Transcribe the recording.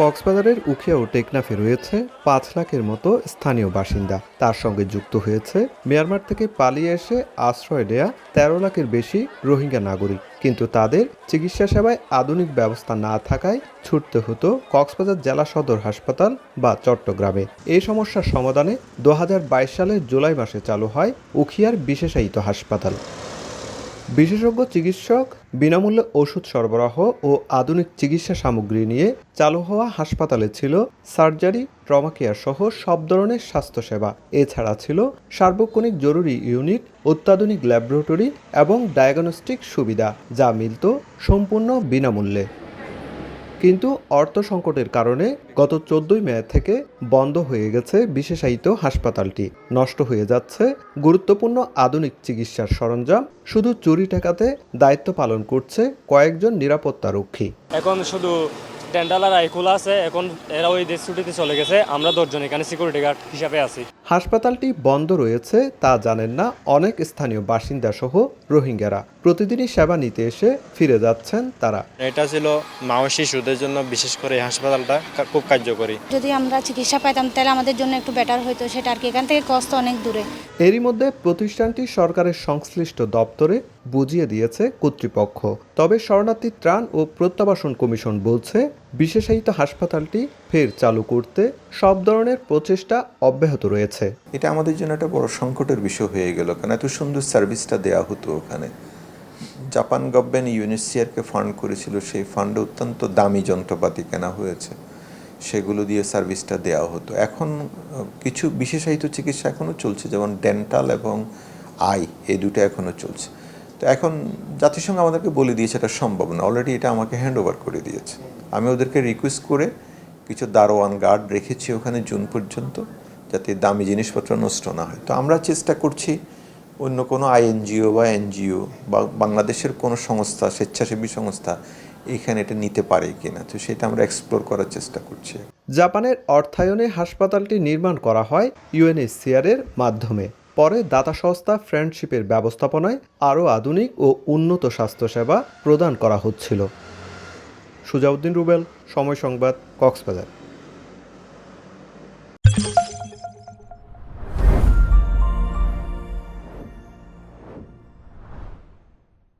কক্সবাজারের উখিয়া ও টেকনাফে রয়েছে পাঁচ লাখের মতো স্থানীয় বাসিন্দা। তার সঙ্গে যুক্ত হয়েছে মিয়ানমার থেকে পালিয়ে এসে আশ্রয় দেয়া তেরো লাখের বেশি রোহিঙ্গা নাগরিক। কিন্তু তাদের চিকিৎসা সেবায় আধুনিক ব্যবস্থা না থাকায় ছুটতে হতো কক্সবাজার জেলা সদর হাসপাতাল বা চট্টগ্রামে। এই সমস্যার সমাধানে দু হাজার বাইশ সালের জুলাই মাসে চালু হয় উখিয়ার বিশেষায়িত হাসপাতাল। বিশেষজ্ঞ চিকিৎসক, বিনামূল্যে ওষুধ সরবরাহ ও আধুনিক চিকিৎসা সামগ্রী নিয়ে চালু হওয়া হাসপাতালে ছিল সার্জারি ট্রমা কেয়ার সহ সব ধরনের স্বাস্থ্যসেবা। এছাড়া ছিল সার্বক্ষণিক জরুরি ইউনিট, অত্যাধুনিক ল্যাবরেটরি এবং ডায়াগনস্টিক সুবিধা, যা মিলত সম্পূর্ণ বিনামূল্যে। কিন্তু অর্থ সংকটের কারণে গত চোদ্দই মে থেকে বন্ধ হয়ে গেছে বিশেষায়িত হাসপাতালটি। নষ্ট হয়ে যাচ্ছে গুরুত্বপূর্ণ আধুনিক চিকিৎসার সরঞ্জাম। শুধু চুরি ঠেকাতে দায়িত্ব পালন করছে কয়েকজন নিরাপত্তা রক্ষী এখন শুধু ডেন্টাল আর আইকুলা আছে এখন এরা ওই দেশ ছুটিতে চলে গেছে। আমরা দশজন এখানে সিকিউরিটি গার্ড হিসাবে আছি। হাসপাতালটি বন্ধ রয়েছে তা জানেন না অনেক স্থানীয় বাসিন্দা সহ রোহিঙ্গারা। প্রতিদিনই সেবা নিতে এসে ফিরে যাচ্ছেন তারা। এটা ছিল মা ও শিশুদের জন্য বিশেষ করে এই হাসপাতালটা কা- খুব কার্যকরী। যদি আমরা চিকিৎসা পাইতাম তাহলে আমাদের জন্য একটু বেটার হতো সেটা আর কি। এখান থেকে কষ্ট অনেক দূরে। এরই মধ্যে প্রতিষ্ঠানটি সরকারের সংশ্লিষ্ট দপ্তরে বুঝিয়ে দিয়েছে কর্তৃপক্ষ। তবে শরণার্থী ত্রাণ ও প্রত্যাবাসন কমিশন বলছে বিশেষায়িত হাসপাতালটি ফের চালু করতে সব ধরনের প্রচেষ্টা অব্যাহত রয়েছে। এটা আমাদের জন্য একটা বড় সংকটের বিষয় হয়ে গেল, কারণ এত সুন্দর সার্ভিসটা দেওয়া হতো ওখানে। জাপান গভর্নমেন্ট ইউনিসিয়ারকে ফান্ড করেছিল, সেই ফান্ডে অত্যন্ত দামি যন্ত্রপাতি কেনা হয়েছে। সেগুলো দিয়ে সার্ভিসটা দেওয়া হতো। এখন কিছু বিশেষায়িত চিকিৎসা এখনও চলছে, যেমন ডেন্টাল এবং আই, এই দুটো এখনও চলছে। তো এখন জাতিসংঘ আমাদেরকে বলে দিয়েছে এটা সম্ভব না। অলরেডি এটা আমাকে হ্যান্ড ওভার করে দিয়েছে। আমি ওদেরকে রিকোয়েস্ট করে কিছু দারোয়ান গার্ড রেখেছি ওখানে জুন পর্যন্ত, যাতে দামি জিনিসপত্র নষ্ট না হয়। তো আমরা চেষ্টা করছি অন্য কোনো আইএনজিও বা এনজিও বা বাংলাদেশের কোনো সংস্থা, স্বেচ্ছাসেবী সংস্থা এখানে এটা নিতে পারে কিনা। তো সেটা আমরা এক্সপ্লোর করার চেষ্টা করছি। জাপানের অর্থায়নে হাসপাতালটি নির্মাণ করা হয় ইউএনএইচসিআর এর মাধ্যমে। পরে দাতা সংস্থা ফ্রেন্ডশিপের ব্যবস্থাপনায় আরও আধুনিক ও উন্নত স্বাস্থ্যসেবা প্রদান করা হচ্ছিল। সুজাউদ্দিন রুবেল, সময় সংবাদ, কক্সবাজার।